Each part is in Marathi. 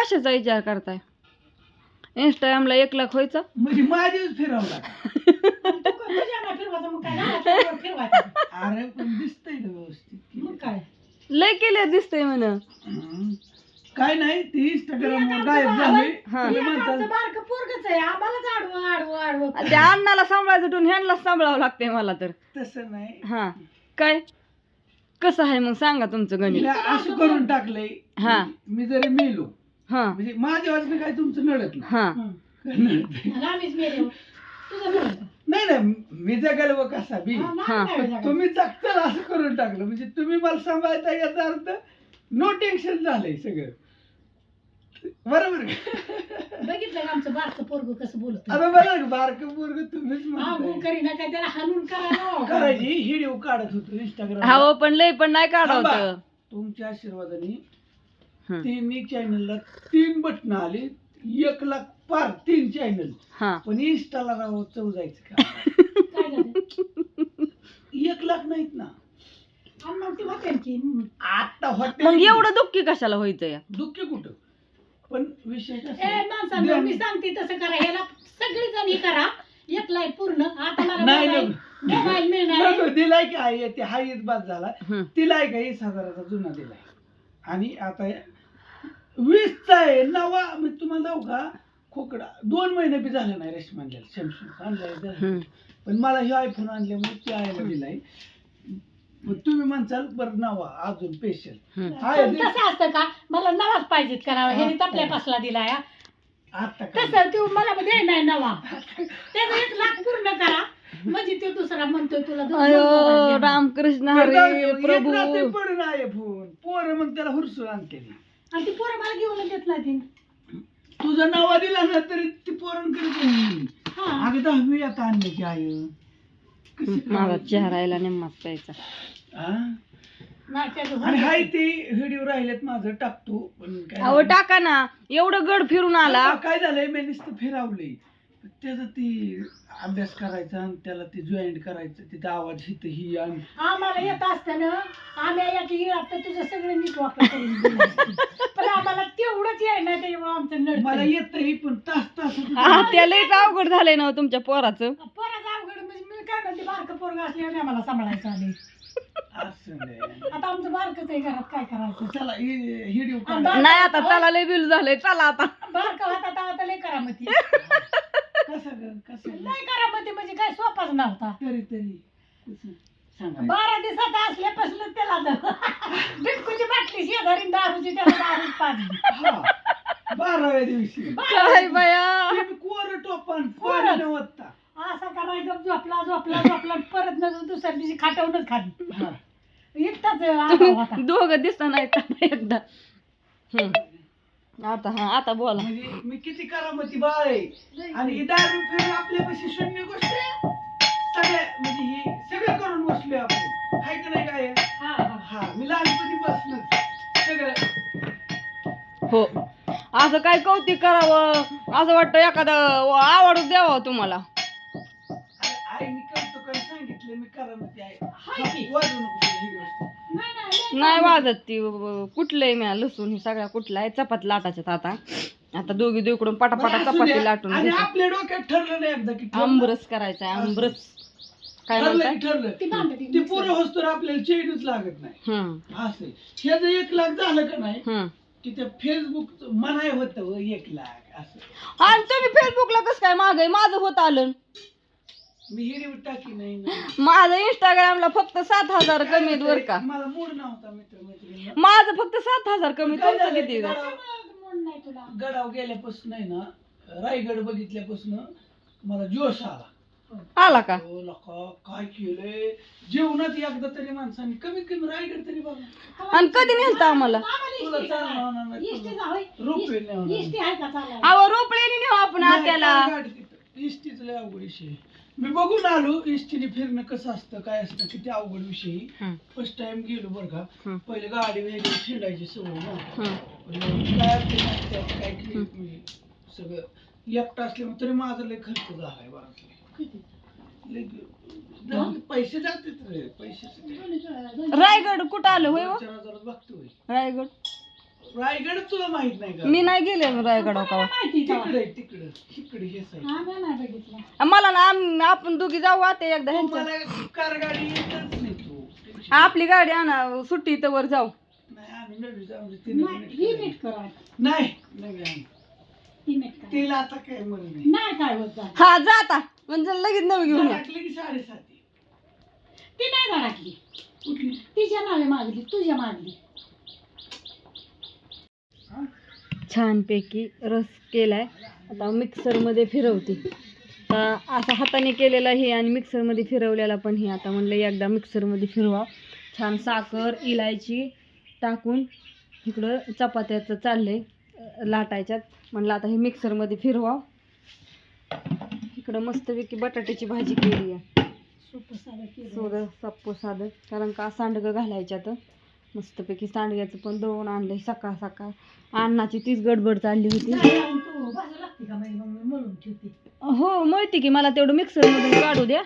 कशाचा विचार करताय? इंस्टाग्रामला एक लाख व्हायचा? म्हणजे माझीच फिरवला फिरवायचं? मग काय घरात फिरवायचं? अरे पण दिसतंय ना व्यवस्थित. मग काय? लय केले दिसतंय म्हण. हम्म. काय नाही ती इंस्टाग्राम एक गायब झाली. हा. तुम्ही एक आमचं म्हणता बारकं पोरगंच आहे. आम्हालाच आडवं आडवं. आडवं त्या अण्णाला सांभाळायचं टून ह्यांना सांभाळावं लागतंय मला तर. तसं नाही. हा. काय? कसं आहे मग? सांगा तुमचं गणित. तिला असं करून टाकलंय. हा. मी जरी मेलो हा म्हणजे माझ्या वाजने काय तुमचं नडत नाही हा आम्हीच मेले तुझं. नाही नाही मी जगाल व कसा बी हा, मला हा. काय? तुम्ही जगताल असं करून टाकलं म्हणजे तुम्ही मला सांभाळता याचा अर्थ नो टेन्शन झालंय सगळं बरोबर का? बघितलं का आमचं बारकं पोरग कसं बोलत आता बरं बारक पोरग तुम्हीच हा म्हणताय. करीना काय त्याला हाणून करायला करायची व्हिडिओ काढत होतो इंस्टाग्राम हा पण लय पण नाही काढावत. तुमच्या आशीर्वादाने. तिन्ही चॅनलला तीन बटन आली. एक लाख पार तीन चॅनल हा. पण इंस्टाला राव चव जायचं का? काय झालं? एक लाख नाहीत ना. आणि मग ती हं. आता मग हॉटेल एवढं दुःखी कशाला व्हायचं या दुःख कुठं? पण विषय ए कसा माणसांनो मी सांगते तसं करा. ह्याला सगळी जण हे करा. एक लाइट पूर्ण. आता मला नाही मोबाईल मिळणार आहे. नको, दिलाय की आहे ते हाईच बाद झाला. हं. तिलाय का वीस हजाराचा जुना दिलाय. आणि आता वीसचा आहे नवा मी तुम्हाला जाऊ का? खोकडा. दोन महिने बी झाले नाही रेशमानला सॅमसंग आणलाय हं. पण मला हे आयफोन आणल्यामुळे ते आयला दिलाय मग तुम्ही म्हणसाल बरं नवा अजून स्पेशल हं. आहे पण कसं असतं का? मला नवाच पाहिजेत करावं ह्याने तपल्या पासला दिलाय हा. आता? कसं तू मला दे नाही नवा. त्याचा एक लाख पूर्ण करा. म्हणजे तो दुसरा म्हणतोय तुला दोन अयो. रामकृष्ण हरे प्रभू. पडून आहे फोन. पोरं मग त्याला हुरसून आणते आणि ती पोरं मला घेऊन देत नाही ती. तुझा नवा दिला ना तरी ती पोरण करीत हा. अगं दहावी आता आणण्याची आहे कशी माझा करायची? चेहरा यायला निम्माच प्यायचा हाय होतं. ते व्हिडिओ राहिलेत माझं टाकतो. पण काय अहो टाका ना. एवढं गड फिरून आला. काय झालंय? मी नुसतं फिरावलंय. त्याचं ते अभ्यास करायचा आणि त्याला ते जॉईंट करायचं. तिथं आवाज हित ही आणि. आम्हाला येत असतं ना आम्ही एक येणार तर तुझं सगळं नीट वाटलं करून दिलं असतं. पण आम्हाला तेवढंच याय नाही त्याच्यामुळे आमचं मला नड येतही पण तास तास हा त्या अवघड झालंय ना हो तुमच्या पोराचं. परत अवघड म्हणजे मी काय म्हणते बारकं पोरग असल्याने आम्हाला सांभाळायचं आले असं नाही. आता आमचं बारकंच आहे घरात काय करायचं? चला बारकं- नाही आता चला लय बिल झालंय. चला आता. बारकं तेव्हा तर लय करामती कसं कसं ग? लय करामती म्हणजे काय सोपाच नव्हता तरी तरी कसं? सांगा बारा दिवसाचा असल्यापासून त्याला बिटकूची बाटली शेजारी दारूची त्याला दारू पाजली हा. बाराव्या दिवशी काय बाया कोरं टोपण कोरं. पाणी न ओतता. असा कराय गप झोपला झोपला झोपला परत न दुसऱ्या दिवशी खाटवूनच खाली हा. एकटाच आगाऊ होता दोघं दिसत नाही एकदा हं. आता हा आता बोला. म्हणजे मी किती करामती बाळ आहे. आणि ही दारू पिऊन आपल्यापाशी शून्य गोष्ट आहे. सगळ्या म्हणजे ही सगळं करून बसलोय आपण. हाय का नाही काय? हा, हा. हा मी लहानपणी बसलोच सगळं. हो. असं काय कौतिक करावं? असं वाटतं एखादं आवडून द्यावं तुम्हाला. आणि आईने करतो काय सांगितलं मी करामती आहे. हाय की. वाजवू नको. तुला ही गोष्ट नाही. वाजत ती कुठलंय मी लसूण हे सगळ्या कुठला आहे? चपात लाटाच्यात आता. आता दोघी दोघीकडून पटापटा चपाती. लाटून आणि. आपल्या डोक्यात ठरलं नाही एकदा की ठरलं. आंबरस करायचा आहे आंबरस. काय ठरलं म्हणताय? की ठरलं ती बांधते ते पुरं होस तर आपल्याला चेडूच लागत नाही. हम्म. असं हे जर एक लाख झालं का नाही हम्म. की ते फेसबुक म्हणाय होतं व एक लाख असं. आणि तुम्ही फेसबुकला कसं काय मागे माझं होत आलं. मी हिरी टाकी नाही ना. माझं इंस्टाग्रामला फक्त सात हजार कमी आहेत बरं का मला मूड नव्हता मित्र मैत्रिणी माझं फक्त सात हजार कमी तुमचं झालं किती? गडाव- म्हणून नाही तुला गडाव गेल्यापासून आहे ना रायगड बघितल्यापासून मला जोश आला आला का हो लका, काय केलंय जेवणात एकदा तरी माणसाने कमीत कमी रायगड तरी बघा आणि कधी नेलतं आम्हाला आम्हाला तुला नाही. रुपये नाही होणार. आहे का चालायला? अहो रोपड्याने नेऊ आपण नाही, आत्याला काय गाडी तिथं. इष्टीच लय अवघड विषय आहे. मी बघून आलो इष्टीने फिरणं कसं असतं काय असतं किती अवघड विषय. फर्स्ट टाइम गेलो बरं का. पहिले गाडी वगैरे फिरायची सवय नव्हती हम्म. पण काय अडचण नाही त्यात काय केलं म्हणजे सगळं एकटा असल्यामुळे तरी माझा लय खर्च किती? लय जाऊ दे, पैसे जाते रे पैसे रायगड कुठं आलं होय हो? चार हजारात बघतो होय. रायगड. रायगड तुला माहीत नाही का? मी नाही गेले का? तिकडे तिकडे हे मला ना आम- आपण दोघी जाऊ आता एकदा ह्यांच्या. कार गाडी येतच नाही तू. टेन्शन आपली गाडी आणा सुट्टी तर वर जाऊ. नाही आम्ही नवी जाऊ दे, तिने नाही, नीट ही करेल. नीट करा. नाही नवी आम्ही. ती नीट करा. तिला आता काय मरण नाही. नाही काय होत जा हा जा आता. म्हणजे लगेच नवी घेऊन या. टाकली की साडेसाती? ती नाही धडकली कुठली? तिच्या नावे मागली तुझ्या मागली हा? छानपैकी रस केलाय. आता मिक्सरमध्ये फिरवते. आता असं हाताने केलेला हे आणि मिक्सरमध्ये फिरवलेला पण हे. आता म्हणलं एकदा मिक्सरमध्ये फिरवा. छान साखर इलायची टाकून इकडं चपात्याचं चाललंय अं, लाटायच्यात. म्हणलं आता हे मिक्सरमध्ये फिरवा. इकडं मस्तपैकी बटाट्याची भाजी केली आहे. सोपं साधं केलं सोडं सप्पो साधं. कारण का सांडगं घालायच्यात. मस्तपैकी सांडग्याचं पण दळून आणलंय सकाळ सकाळ. अन्नाची तीच गडबड चालली होती. हो माहिती की मला तेवढं मिक्सरमधून काढू द्या.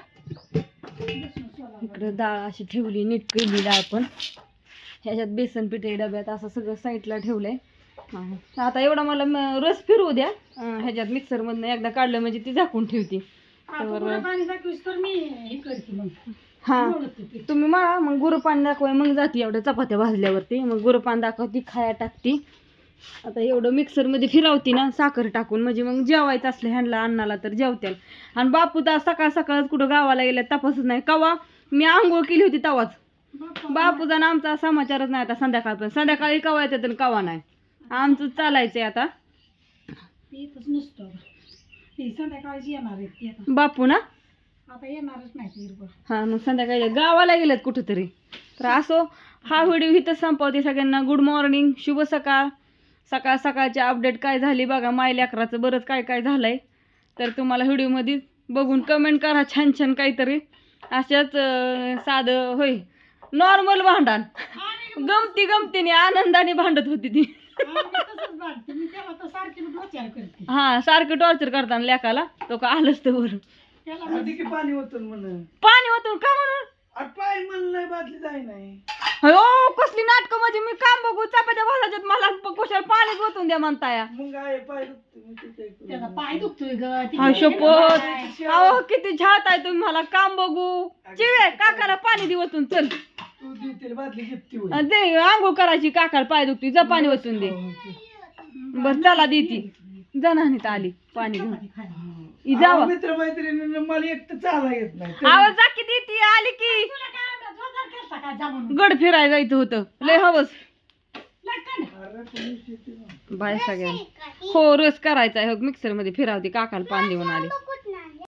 इकडं डाळ अशी ठेवली नीट केली डाळ पण ह्याच्यात बेसन पिठे डब्यात असं सगळं साईडला ठेवलंय. हा. आता एवढा मला रस फिरवू द्या. ह्याच्यात मिक्सरमधनं एकदा काढलं म्हणजे ती झाकून ठेवती. तर मी हे करते मग. हा. तुम्ही मला मग गुरुपान दाखवाय मग जाते एवढ्या चपात्या भाजल्यावरती. मग गुरुपान दाखवती खाया टाकती. आता एवढं मिक्सरमध्ये फिरवती ना साखर टाकून. म्हणजे मग जेवायचं असलं ह्यांना अन्नाला तर जेवत्याल. आणि बापू तर सकाळ सकाळच कुठं गावाला गेल्या तपासच नाही. कवा? मी आंघोळ केली होती तवाच. बापूचा ना आमचा समाचारच नाही आता संध्याकाळ पण संध्याकाळी कवा येतात आणि कवा नाही. आमचं चालायचंय आता. बापू ना? आता येणारच नाही ती हिरवळ. हा मग संध्याकाळी गावाला गेलेत कुठंतरी. तर असो हा व्हिडिओ इथंच संपवते सगळ्यांना. गुड मॉर्निंग शुभ सकाळ. सकाळ सकाळचे अपडेट काय झाली बघा. माय लेकराचं बरंच काय काय झालंय. तर तुम्हाला व्हिडिओमध्ये बघून कमेंट करा छान छान काहीतरी. अशाच साधं होय नॉर्मल भांडण. गमती गमतीने आनंदाने भांडत होती ती. हा सारखं टॉर्चर करताना लेकाला. तो का आलंच तर बरं आधी की पाणी होतं म्हण पाणी होतं का म्हणून? अरे पाय म्हणून नाही बादली जाय नाही. हो कसली नाटकं म्हणजे मी काम बघू चपात्या भाजायच्यात मला प- कुशाला पाणीच ओतून द्या म्हणताय. मग आहे पाय दुखते ते? त्याचा दुखतोय ग ती हा शपथ. अहो किती झात आहे तुम्ही मला काम बघू. चिवे काकाला पाणी दे ओतून चल. तू देतील बादली घेतली होय. अन दे आंघोळ करायची काकाला पाय दुखती जा पाणी ओतून दे. बर चला देती. जणांनी आली. पाणी घेऊन इ जावा अहो, मित्र मैत्रिणींना मला एकटं चाला येत नाही. तरी- आवाज जा की देती आली की. तुला काय म्हणतात? जोरदार केलता का जा म्हणून. गड फिरायला जायचं होतं. लय हवस. लागतं ना. अरे तुम्ही शेती बाय सगळ्यांना. हो? रस करायचा आहे. मिक्सरमध्ये फिरावते काकाला पाणी देऊन आली.